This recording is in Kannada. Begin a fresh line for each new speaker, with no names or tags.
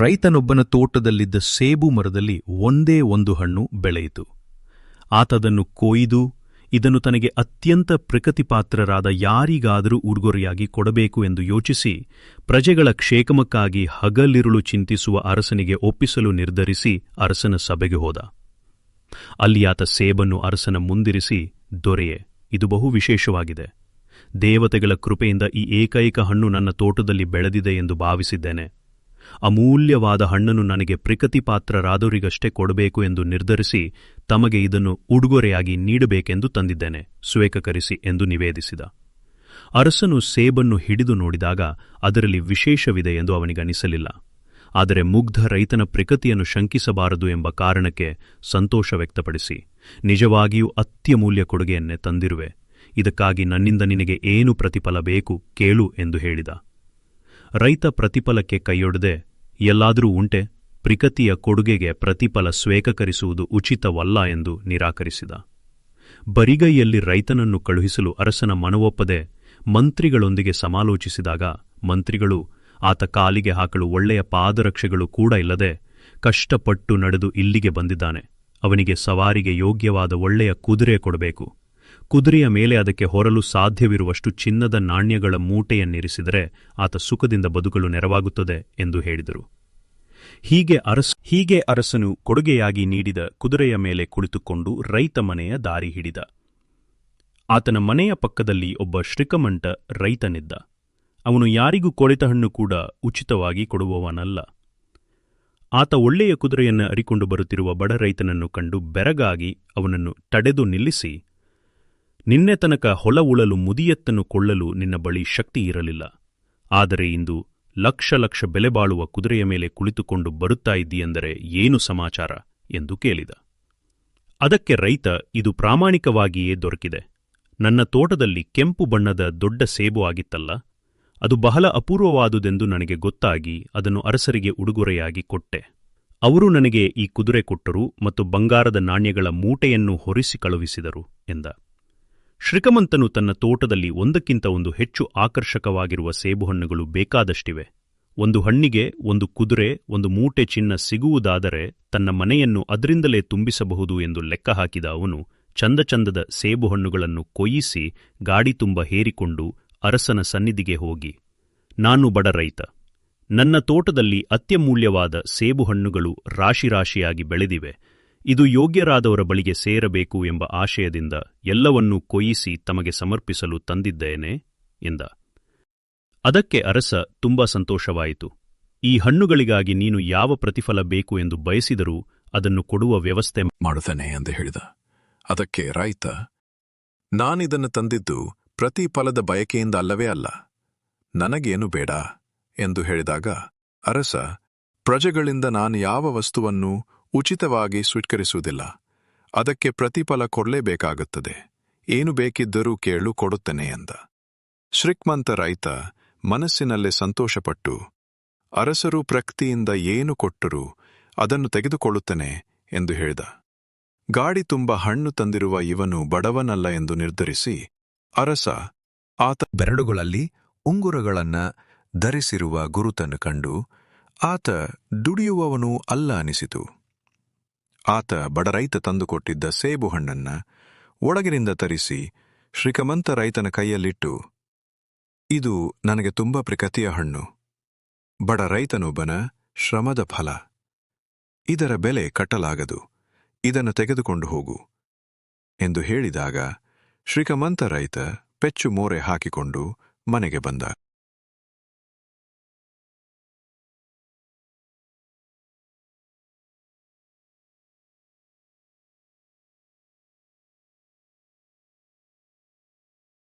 ರೈತನೊಬ್ಬನ ತೋಟದಲ್ಲಿದ್ದ ಸೇಬು ಮರದಲ್ಲಿ ಒಂದೇ ಒಂದು ಹಣ್ಣು ಬೆಳೆಯಿತು. ಆತದನ್ನು ಕೊಯ್ದು, ಇದನ್ನು ತನಗೆ ಅತ್ಯಂತ ಪ್ರಕೃತಿಪಾತ್ರರಾದ ಯಾರಿಗಾದರೂ ಉಡುಗೊರೆಯಾಗಿ ಕೊಡಬೇಕು ಎಂದು ಯೋಚಿಸಿ, ಪ್ರಜೆಗಳ ಕ್ಷೇಮಕ್ಕಾಗಿ ಹಗಲಿರುಳು ಚಿಂತಿಸುವ ಅರಸನಿಗೆ ಒಪ್ಪಿಸಲು ನಿರ್ಧರಿಸಿ ಅರಸನ ಸಭೆಗೆ ಹೋದ. ಅಲ್ಲಿ ಆತ ಸೇಬನ್ನು ಅರಸನ ಮುಂದಿರಿಸಿ, ದೊರೆಯೇ, ಇದು ಬಹು ವಿಶೇಷವಾಗಿದೆ. ದೇವತೆಗಳ ಕೃಪೆಯಿಂದ ಈ ಏಕೈಕ ಹಣ್ಣು ನನ್ನ ತೋಟದಲ್ಲಿ ಬೆಳೆದಿದೆ ಎಂದು ಭಾವಿಸಿದ್ದೇನೆ. ಅಮೂಲ್ಯವಾದ ಹಣ್ಣನ್ನು ನನಗೆ ಪ್ರಿಕತಿಪಾತ್ರರಾದವರಿಗಷ್ಟೇ ಕೊಡಬೇಕು ಎಂದು ನಿರ್ಧರಿಸಿ ತಮಗೆ ಇದನ್ನು ಉಡುಗೊರೆಯಾಗಿ ನೀಡಬೇಕೆಂದು ತಂದಿದ್ದೇನೆ. ಸ್ವೇಕಕರಿಸಿ ಎಂದು ನಿವೇದಿಸಿದ. ಅರಸನು ಸೇಬನ್ನು ಹಿಡಿದು ನೋಡಿದಾಗ ಅದರಲ್ಲಿ ವಿಶೇಷವಿದೆ ಎಂದು ಅವನಿಗನಿಸಲಿಲ್ಲ. ಆದರೆ ಮುಗ್ಧ ರೈತನ ಪ್ರಕೃತಿಯನ್ನು ಶಂಕಿಸಬಾರದು ಎಂಬ ಕಾರಣಕ್ಕೆ ಸಂತೋಷ ವ್ಯಕ್ತಪಡಿಸಿ, ನಿಜವಾಗಿಯೂ ಅತ್ಯಮೂಲ್ಯ ಕೊಡುಗೆಯನ್ನೇ ತಂದಿರುವೆ. ಇದಕ್ಕಾಗಿ ನನ್ನಿಂದ ನಿನಗೆ ಏನು ಪ್ರತಿಫಲ ಬೇಕು ಕೇಳು ಎಂದು ಹೇಳಿದ. ರೈತ ಪ್ರತಿಫಲಕ್ಕೆ ಕೈಯೊಡದೆ, ಎಲ್ಲಾದರೂ ಉಂಟೆ, ಪ್ರಿಕತಿಯ ಕೊಡುಗೆಗೆ ಪ್ರತಿಫಲ ಸ್ವೇಕರಿಸುವುದು ಉಚಿತವಲ್ಲ ಎಂದು ನಿರಾಕರಿಸಿದ. ಬರಿಗೈಯಲ್ಲಿ ರೈತನನ್ನು ಕಳುಹಿಸಲು ಅರಸನ ಮನವೊಪ್ಪದೆ ಮಂತ್ರಿಗಳೊಂದಿಗೆ ಸಮಾಲೋಚಿಸಿದಾಗ ಮಂತ್ರಿಗಳು, ಆತ ಕಾಲಿಗೆ ಹಾಕಲು ಒಳ್ಳೆಯ ಪಾದರಕ್ಷೆಗಳು ಕೂಡ ಇಲ್ಲದೆ ಕಷ್ಟಪಟ್ಟು ನಡೆದು ಇಲ್ಲಿಗೆ ಬಂದಿದ್ದಾನೆ. ಅವನಿಗೆ ಸವಾರಿಗೆ ಯೋಗ್ಯವಾದ ಒಳ್ಳೆಯ ಕುದುರೆ ಕೊಡಬೇಕು. ಕುದುರೆಯ ಮೇಲೆ ಅದಕ್ಕೆ ಹೊರಲು ಸಾಧ್ಯವಿರುವಷ್ಟು ಚಿನ್ನದ ನಾಣ್ಯಗಳ ಮೂಟೆಯನ್ನಿರಿಸಿದರೆ ಆತ ಸುಖದಿಂದ ಬದುಕಲು ನೆರವಾಗುತ್ತದೆ ಎಂದು ಹೇಳಿದರು. ಹೀಗೆ ಅರಸ, ಹೀಗೆ ಅರಸನು ಕೊಡುಗೆಯಾಗಿ ನೀಡಿದ ಕುದುರೆಯ ಮೇಲೆ ಕುಳಿತುಕೊಂಡು ರೈತ ಮನೆಯ ದಾರಿ ಹಿಡಿದ. ಆತನ ಮನೆಯ ಪಕ್ಕದಲ್ಲಿ ಒಬ್ಬ ಶ್ರೀಕಮಂಟ ರೈತನಿದ್ದ. ಅವನು ಯಾರಿಗೂ ಕೊಳೆತ ಹಣ್ಣು ಕೂಡ ಉಚಿತವಾಗಿ ಕೊಡುವವನಲ್ಲ. ಆತ ಒಳ್ಳೆಯ ಕುದುರೆಯನ್ನು ಅರಿಕೊಂಡು ಬರುತ್ತಿರುವ ಬಡ ರೈತನನ್ನು ಕಂಡು ಬೆರಗಾಗಿ ಅವನನ್ನು ತಡೆದು ನಿಲ್ಲಿಸಿ ನಿನ್ನೆ ತನಕ ಹೊಲ ಉಳಲು ಮುದಿಯತ್ತನ್ನು ಕೊಳ್ಳಲು ನಿನ್ನ ಬಳಿ ಶಕ್ತಿ ಇರಲಿಲ್ಲ. ಆದರೆ ಇಂದು ಲಕ್ಷ ಲಕ್ಷ ಬೆಲೆಬಾಳುವ ಕುದುರೆಯ ಮೇಲೆ ಕುಳಿತುಕೊಂಡು ಬರುತ್ತಾ ಇದ್ದೀಯೆಂದರೆ ಏನು ಸಮಾಚಾರ? ಎಂದು ಕೇಳಿದ. ಅದಕ್ಕೆ ರೈತ, ಇದು ಪ್ರಾಮಾಣಿಕವಾಗಿಯೇ ದೊರಕಿದೆ. ನನ್ನ ತೋಟದಲ್ಲಿ ಕೆಂಪು ಬಣ್ಣದ ದೊಡ್ಡ ಸೇಬು ಆಗಿತ್ತಲ್ಲ. ಅದು ಬಹಳ ಅಪೂರ್ವವಾದುದೆಂದು ನನಗೆ ಗೊತ್ತಾಗಿ ಅದನ್ನು ಅರಸರಿಗೆ ಉಡುಗೊರೆಯಾಗಿ ಕೊಟ್ಟೆ. ಅವರು ನನಗೆ ಈ ಕುದುರೆ ಕೊಟ್ಟರು ಮತ್ತು ಬಂಗಾರದ ನಾಣ್ಯಗಳ ಮೂಟೆಯನ್ನು ಹೊರಿಸಿ ಕಳುಹಿಸಿದರು, ಎಂದ. ಶ್ರೀಕಮಂತನು ತನ್ನ ತೋಟದಲ್ಲಿ ಒಂದಕ್ಕಿಂತ ಒಂದು ಹೆಚ್ಚು ಆಕರ್ಷಕವಾಗಿರುವ ಸೇಬುಹಣ್ಣುಗಳು ಬೇಕಾದಷ್ಟಿವೆ. ಒಂದು ಹಣ್ಣಿಗೆ ಒಂದು ಕುದುರೆ, ಒಂದು ಮೂಟೆ ಚಿನ್ನ ಸಿಗುವುದಾದರೆ ತನ್ನ ಮನೆಯನ್ನು ಅದರಿಂದಲೇ ತುಂಬಿಸಬಹುದು ಎಂದು ಲೆಕ್ಕ ಹಾಕಿದ ಅವನು ಚಂದಚಂದದ ಸೇಬುಹಣ್ಣುಗಳನ್ನು ಕೊಯ್ಯಿಸಿ ಗಾಡಿ ತುಂಬ ಹೇರಿಕೊಂಡು ಅರಸನ ಸನ್ನಿಧಿಗೆ ಹೋಗಿ. ನಾನು ಬಡ ರೈತ. ನನ್ನ ತೋಟದಲ್ಲಿ ಅತ್ಯಮೂಲ್ಯವಾದ ಸೇಬುಹಣ್ಣುಗಳು ರಾಶಿರಾಶಿಯಾಗಿ ಬೆಳೆದಿವೆ. ಇದು ಯೋಗ್ಯರಾದವರ ಬಳಿಗೆ ಸೇರಬೇಕು ಎಂಬ ಆಶಯದಿಂದ ಎಲ್ಲವನ್ನೂ ಕೊಯಿಸಿ ತಮಗೆ ಸಮರ್ಪಿಸಲು ತಂದಿದ್ದೇನೆ ಎಂದ. ಅದಕ್ಕೆ ಅರಸ ತುಂಬಾ ಸಂತೋಷವಾಯಿತು. ಈ ಹಣ್ಣುಗಳಿಗಾಗಿ ನೀನು ಯಾವ ಪ್ರತಿಫಲ ಬೇಕು ಎಂದು ಬಯಸಿದರೂ ಅದನ್ನು ಕೊಡುವ ವ್ಯವಸ್ಥೆ
ಮಾಡುತ್ತೇನೆ ಎಂದು ಹೇಳಿದ. ಅದಕ್ಕೆ ರೈತ ನಾನಿದನ್ನು ತಂದಿದ್ದು ಪ್ರತಿಫಲದ ಬಯಕೆಯಿಂದ ಅಲ್ಲವೇ ಅಲ್ಲ. ನನಗೇನು ಬೇಡ? ಎಂದು ಹೇಳಿದಾಗ, ಅರಸ, ಪ್ರಜೆಗಳಿಂದ ನಾನು ಯಾವ ವಸ್ತುವನ್ನು ಉಚಿತವಾಗಿ ಸ್ವೀಕರಿಸುವುದಿಲ್ಲ. ಅದಕ್ಕೆ ಪ್ರತಿಫಲ ಕೊಡಲೇಬೇಕಾಗುತ್ತದೆ. ಏನು ಬೇಕಿದ್ದರೂ ಕೇಳು ಕೊಡುತ್ತೇನೆ ಎಂದ ಶ್ರೀಕ್ಮಂತ ರೈತ ಮನಸ್ಸಿನಲ್ಲೇ ಸಂತೋಷಪಟ್ಟು, ಅರಸರು ಪ್ರಕೃತಿಯಿಂದ ಏನು ಕೊಟ್ಟರೂ ಅದನ್ನು ತೆಗೆದುಕೊಳ್ಳುತ್ತೇನೆ ಎಂದು ಹೇಳಿದ. ಗಾಡಿ ತುಂಬ ಹಣ್ಣು ತಂದಿರುವ ಇವನು ಬಡವನಲ್ಲ ಎಂದು ನಿರ್ಧರಿಸಿ, ಅರಸ, ಆತ
ಬೆರಳುಗಳಲ್ಲಿ ಉಂಗುರಗಳನ್ನ ಧರಿಸಿರುವ ಗುರುತನ್ನು ಕಂಡು ಆತ ದುಡಿಯುವವನೂ ಅಲ್ಲ ಅನಿಸಿತು.
ಆತ ಬಡ ರೈತ ತಂದುಕೊಟ್ಟಿದ್ದ ಸೇಬು ಹಣ್ಣನ್ನ ಒಳಗಿನಿಂದ ತರಿಸಿ ಶ್ರೀಕಮಂತ ರೈತನ ಕೈಯಲ್ಲಿಟ್ಟು, ಇದು ನನಗೆ ತುಂಬ ಪ್ರಕತಿಯ ಹಣ್ಣು. ಬಡ ರೈತನೊಬ್ಬನ ಶ್ರಮದ ಫಲ. ಇದರ ಬೆಲೆ ಕಟ್ಟಲಾಗದು. ಇದನ್ನು ತೆಗೆದುಕೊಂಡು ಹೋಗು. ಎಂದು ಹೇಳಿದಾಗ ಶ್ರೀಕಮಂತ ರೈತ ಪೆಚ್ಚು ಮೋರೆ ಹಾಕಿಕೊಂಡು ಮನೆಗೆ ಬಂದ.